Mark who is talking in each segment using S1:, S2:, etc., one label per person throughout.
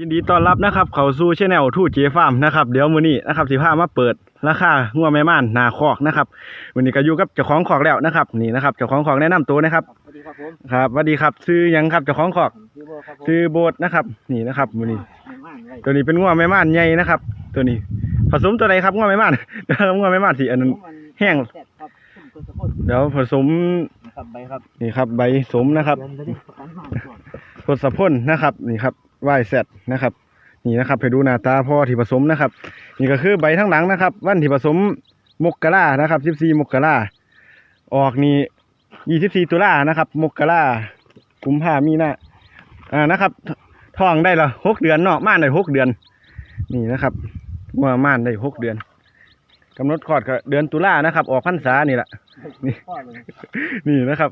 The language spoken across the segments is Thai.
S1: ยินดีต้อนรับนะครับ เข้าสู่ช anel ทูเจฟาร์มนะครับเดี๋ยวมื้อนี้นะครับสิพามาเปิดราคางัวแม่ม่านหน้าคอกนะครับวันนี้ก็อยู่กับเจ้าของคอกแล้วนะครับนี่นะครับเจ้าของคอกแนะนำตัวนะครับ
S2: สวัสดีครับผม
S1: ครับสวัสดีครับซื้อหยังครับเจ้าของคอก
S2: ผมชื่อโบครับผม
S1: ซื้อโบสนะครับนี่นะครับมื้อนี้
S2: ไม่มากเลย
S1: ตัวนี้เป็นงัวแม่ม่านใหญ่นะครับ ตัวนี้ ผสมตัวใดครับงัวแม่ม่านงัวแม่ม่านสีอันนั้น
S2: ผมมัน
S1: แห้ง
S2: แซ่บครับคุณกุศล
S1: เดี๋ยวผสม
S2: นะครับใบครับ
S1: นี่ครับใบสมนะครับ
S2: เดือนละดิประกันมาก่อน
S1: ทศพลนะครับนี่ครับ วายแซนะครับนี่นะครับให้ดูหน้าตาพ่อที่ผสมนะครับ นี่ก็คือใบทั้งหลังนะครับ วันที่ผสมมกรานะครับ14มกราออกนี่24ตุลานะครับ มกรากุมภามีนาอ่านะครับท้องได้ละหกเดือนเนาะม่านได้หกเดือน นี่นะครับว่าม่านได้หกเดือนกำหนดคลอดก็เดือนตุลานะครับ ออกพรรษานี่แหละนี่นี่นะครับ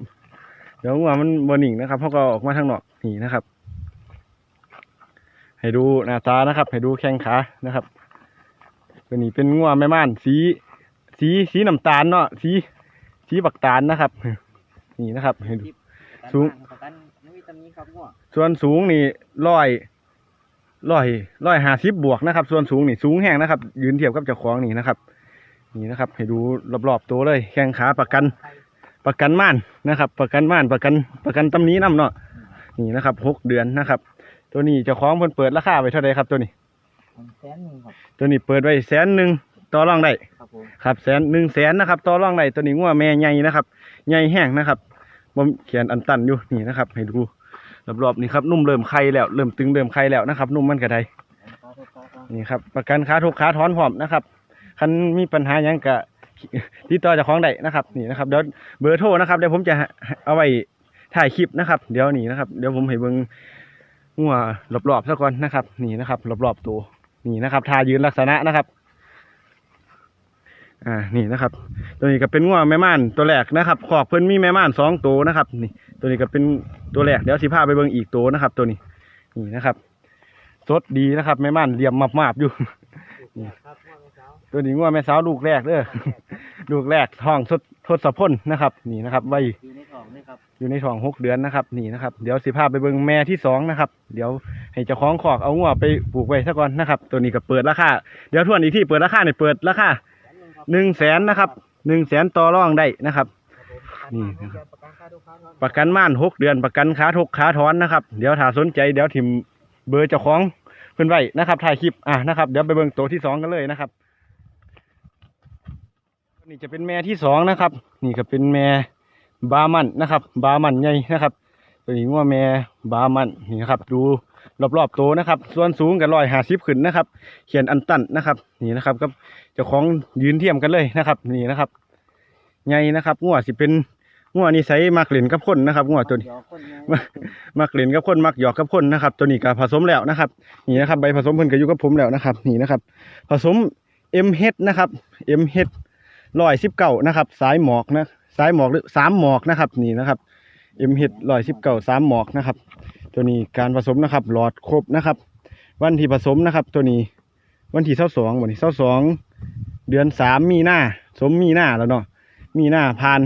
S1: เดี๋ยวงัวมันบนิ่งนะครับเขาก็ออกมาทางนอกนี่นะครับ ให้ดูหน้าตานะครับ ให้ดูแข้งขานะครับ ตัวนี้เป็นงัวแม่ม่านสี สีสีน้ำตาลเนาะสีสีบักตาลนะครับ นี่นะครับให้ดู สูง
S2: ประกันไม่มีตำหนิครับงัว
S1: ส่วนสูงนี่ร้อยร้อยร้อยห้าสิบบวกนะครับ ส่วนสูงนี่สูงแห้งนะครับ ยืนเทียบกับเจ้าของนี่นะครับ นี่นะครับ ให้ดูรอบๆตัวเลย แข้งขาประกัน ประกันม่านนะครับ ประกันม่านประกันประกันตำหนี้น้ำเนาะนี่นะครับหกเดือนนะครับ ตัวนี้เจ้าของเพิ่นเปิดราคาไว้เท่าไหร่ครับตัวนี้
S2: ผมแสนหนึ่งครับ
S1: ตัวนี้เปิดไว้แสนหนึ่งต่อรองได้
S2: ครับผม
S1: ครับแสนหนึ่งแสนนะครับต่อรองได้ตัวนี้งัวแม่ใหญ่นะครับใหญ่แห้งนะครับผมเขียนอันตันอยู่นี่นะครับ ให้ดูรอบๆนี่ครับนุ่มเริ่มไข่แล้วเริ่มตึงเริ่มไข่แล้วนะครับ นุ่มมันกระได
S2: ขอโทษครับครับ
S1: นี่ครับประกันขาทุกขาถอนพร้อมนะครับคันมีปัญหาหยังกะติดต่อเจากของได้นะครับ นี่นะครับเดี๋ยวเบอร์โทรนะครับเดี๋ยวผมจะเอาไว้ถ่ายคลิปนะครับ เดี๋ยวนี่นะครับ เดี๋ยวผมให้เบิ่ง งัวรอบๆซะก่อนนะครับ นี่นะครับรอบๆตัวนี่นะครับทายืนลักษณะนะครับ อ่านี่นะครับ ตัวนี้ก็เป็นงัวแม่ม่านตัวแรกนะครับขอกเพิ่นมีแม่ม่านสองตัวนะครับ นี่ ตัวนี้ก็เป็นตัวแรกเดี๋ยวสิพาไปเบิ่งอีกตัวนะครับ ตัวนี้ นี่นะครับสดดีนะครับแม่ม่านเหลี่ยมมาบๆอยู่นี่ตัวนี้งัวแม่สาวลูกแรกเด้อลูกแรกท้องสดทศพลนะครับ นี่นะครับไว้
S2: อยู่ในท้องนี่ครับ
S1: อยู่ในท้องหกเดือนนะครับ นี่นะครับ เดี๋ยวสิพาไปเบิ่งแม่ที่สองนะครับ เดี๋ยวให้เจ้าของขอกเอางัวไปปลูกไว้ซะก่อนนะครับ ตัวนี้ก็เปิดราคาเดี๋ยวทวนอีกที่เปิดราคาเนี่ยเปิดราคา
S2: แสนหนึ่งครับ
S1: หนึ่งแสนนะครับหนึ่งแสนต่อรองได้นะครับ นี่นะครับประกันม่านหกเดือนประกันขาทกขาถอนนะครับ เดี๋ยวถ้าสนใจ เดี๋ยวทิมเบอร์เจ้าของเพิ่อนไว้นะครับถ่ายคลิปอะนะครับเดี๋ยวไปเบิ่งตัวที่สองกันเลยนะครับนี่จะเป็นแม่ที่สองนะครับ นี่ก็เป็นแม่ บามันนะครับ บามันใหญ่นะครับตัวนี้ว่าแม่บามันนี่นะครับ ดูรอบๆตัวนะครับ ส่วนสูงกันร้อยห้าสิบขึ้นนะครับ เขียนอันตันนะครับ นี่นะครับกับเจ้าของยืนเทียมกันเลยนะครับ นี่นะครับใหญ่นะครับงัวสิเป็นงัวนิสัยมักเล่นกับคนนะครับงัวตัวนี้
S2: เดี๋ยคนแม่
S1: มามักเล่นกับคนมักหยอกกับคนนะครับ ตัวนี้ก็ผสมแล้วนะครับ นี่นะครับใบผสมเพิ่นก็อยู่กับผมแล้วนะครับ นี่นะครับ ผสม M H นะครับ M H ร้อยสิบเก้านะครับ สายหมอกนะ สายหมอกหรือสามหมอกนะครับ นี่นะครับ M H ร้อยสิบเก้าสามหมอกนะครับ ตัวนี้การผสมนะครับ หลอดครบนะครับ วันที่ผสมนะครับ ตัวนี้วันที่เท่าสองวันที่เท่าสองเดือนสามมีหน้า สมมีหน้าแล้วเนาะมีหน้าผ่าน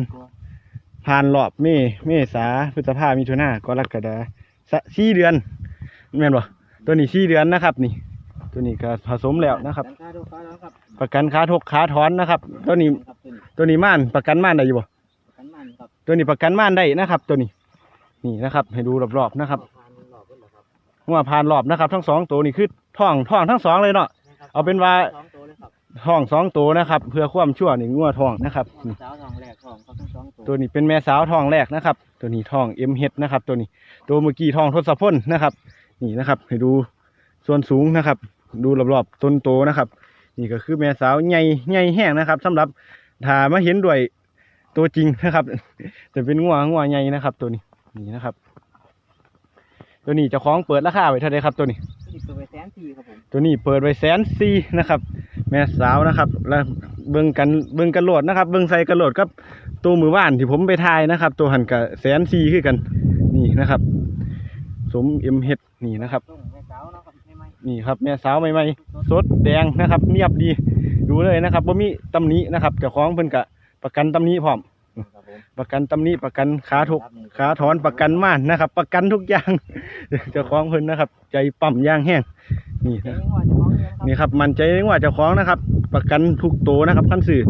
S1: ผ่านรอบเมเมษาพฤษภามิถุนากรกฎาสะสี่เดือนแม่นบ่ตัวนี้สี่เดือนนะครับ นี่ ตัวนี้ก็ผสมแล้วนะครับ
S2: ประกันค่าทุกครั้งแล้วครับ
S1: ประกันขาทกขาถอนนะครับตัวนี้
S2: ครับ ตัวนี้
S1: ตัวนี้ม่านประกันม่านได้อยู่บ่ ตัวนี้ประกันม่านได้นะครับ ตัวนี้ นี่นะครับ ให้ดูรอบๆนะครับ
S2: พันหลอดเพิ่นเหรอครับ
S1: ว่าผ่านรอบนะครับ ทั้งสองตัวนี่คือท้องท้องทั้งสองเลยเนาะ
S2: นะครับ
S1: เอาเป็นว่า
S2: สองตัวเลยครับ
S1: ท้องสองตัวนะครับ เพื่อความชั่วนี่งัวท้องนะครับนี่
S2: สาวทองแรกทองเขาทั้งสองตัว
S1: ตัวนี้เป็นแม่สาวทองแรกนะครับ ตัวนี้ทองเอ็มเฮดนะครับ ตัวนี้ตัวเมื่อกี้ทองทศพลนะครับ นี่นะครับ ให้ดูส่วนสูงนะครับ ดูรอบๆต้นโตนะครับ นี่ก็คือแม่สาวใหญ่ใหญ่แห้งนะครับสำหรับถ้ามาเห็นด้วย ตัวจริงนะครับ แต่เป็นงัวงัวใหญ่นะครับ ตัวนี้นี่นะครับ ตัวนี้เจ้าของเปิดราคาไว้เท่าไหรครับตัวนี้
S2: ที่ตัวไปแสนสี่ครับผม
S1: ตัวนี้เปิดไว้แสนสี่นะครับ แม่สาวนะครับ แล้วเบิ่งกันเบิ่งกันโหลดนะครับ เบิ่งใส่กันโหลดกับตัวมือว่านที่ผมไปทายนะครับ ตัวหันกับแสนสี่คือกันนี่นะครับ สมเอ็มเฮดนี่นะครับ
S2: ต้องแม่สาวเนาะครับใช่ไหม
S1: นี่ครับแม่สาวใหม่ๆสดแดงนะครับ เนียบดีดูเลยนะครับว่ามีตำหนินะครับเจ้าของเพิ่นกะ ประกันตำหนิพร้อม
S2: ครับผม
S1: ประกันตำหนี้ประกันขาถกขาถอนประกันม่านนะครับ ประกันทุกอย่าง เจ้าของเพิ่นนะครับ ใจปั๊มอย่างแห้งนี่
S2: เจ๊
S1: นะ
S2: งว่าจะมองเงินครับ
S1: นี่ครับมันใจว่าเจ้าของนะครับ ประกันทุกโตวนะครับขั้นสื่อ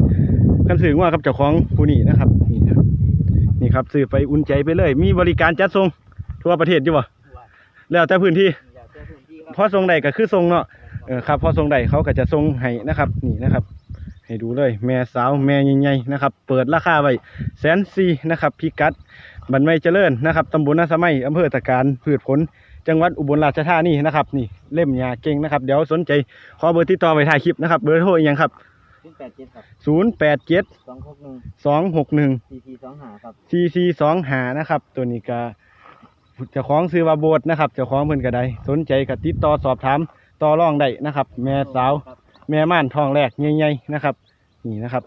S1: ขั้นสื่อว่ากับเจ้าของผู้นี้นะครับนี่นะนี่ครับสื่อไปอุ่นใจไปเลย มีบริการจัดส่งทั่วประเทศอยู่บ่แล้วแต่พื้นที่
S2: อยากเจอพื้นที่ครับ
S1: พอส่งใดก็คือส่งเนาะเออครับพอส่งใดเขาก็จะส่งให้นะครับ นี่นะครับ ให้ดูเลย แม่สาวแม่ใหญ่ๆนะครับ เปิดราคาไว้แสนสี่นะครับพิกัดบันไมเจริญนะครับตำบลนาสมัยอำเภอตะการพืชผล จังหวัดอุบลราชธานีนะครับนี่เล่มยาเก่งนะครับ เดี๋ยวสนใจขอเบอร์ติดต่อไว้ถ่ายคลิปนะครับ เบอร์โทรอีกอย่างครับ
S2: ศูนย์แปดเจ็ดครับ
S1: 0 8 7
S2: สองหกหนึ่ง
S1: 2 6 1
S2: สี่สี่สองห้าครับ
S1: 4 4 2 5นะครับ ตัวนี้ก็เจ้าของซื้อว่าโบดนะครับเจ้าของเพิ่นก็ได้สนใจก็ติดต่อสอบถามต่อรองได้นะครับ แม่สาว
S2: ครับ
S1: แม่ม่านทองแรกใหญ่ๆนะครับ นี่นะครับ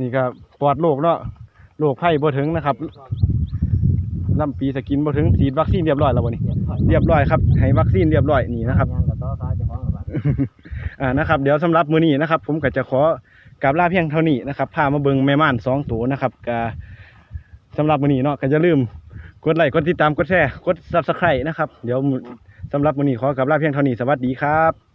S2: นี่
S1: ก็ปลอดโรคเนาะโรคไข้บ่ถึงนะครับลำปีสกินบ่ถึงฉีดวัคซีนเรียบร้อยแล้วบ่นี่
S2: เรียบร้
S1: เรียบร้อยครับให้วัคซีนเรียบร้อยนี่นะครับ
S2: อ่า
S1: นะครับ เดี๋ยวสำหรับมือนี้นะครับ ผมก็จะขอกราบลาเพียงเท่านี้นะครับพามาเบิ่งแม่ม่านสองตัวนะครับก็สำหรับมือนี้เนาะก็อย่าลืมกดไลค์กดติดตามกดแชร์กด Subscribe นะครับ เดี๋ยว สำหรับวันนี้ขอกลับลาเพียงเท่านี้สวัสดีครับ